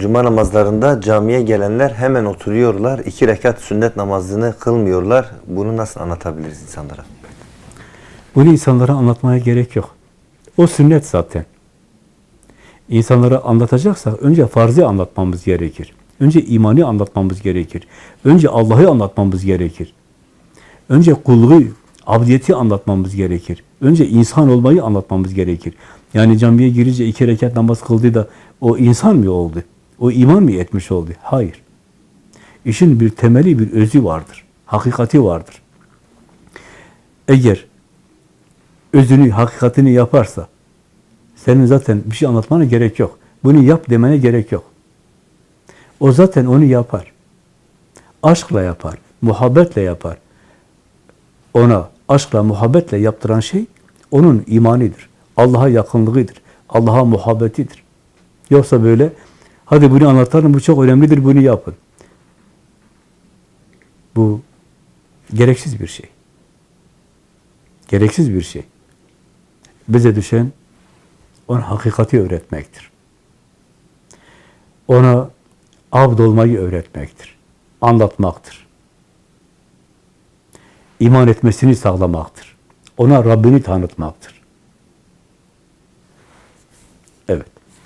Cuma namazlarında camiye gelenler hemen oturuyorlar. iki rekat sünnet namazını kılmıyorlar. Bunu nasıl anlatabiliriz insanlara? Bunu insanlara anlatmaya gerek yok. O sünnet zaten. İnsanlara anlatacaksak önce farzı anlatmamız gerekir. Önce imani anlatmamız gerekir. Önce Allah'ı anlatmamız gerekir. Önce kulluğu, abdiyeti anlatmamız gerekir. Önce insan olmayı anlatmamız gerekir. Yani camiye girince iki rekat namaz kıldı da o insan mı oldu? O iman mı etmiş oldu? Hayır. İşin bir temeli, bir özü vardır. Hakikati vardır. Eğer özünü, hakikatini yaparsa senin zaten bir şey anlatmana gerek yok. Bunu yap demene gerek yok. O zaten onu yapar. Aşkla yapar, muhabbetle yapar. Ona aşkla, muhabbetle yaptıran şey onun imanidir. Allah'a yakınlığıdır. Allah'a muhabbetidir. Yoksa böyle hadi bunu anlatalım, bu çok önemlidir, bunu yapın. Bu gereksiz bir şey. Gereksiz bir şey. Bize düşen ona hakikati öğretmektir. Ona abd olmayı öğretmektir. Anlatmaktır. İman etmesini sağlamaktır. Ona Rabbini tanıtmaktır. Evet.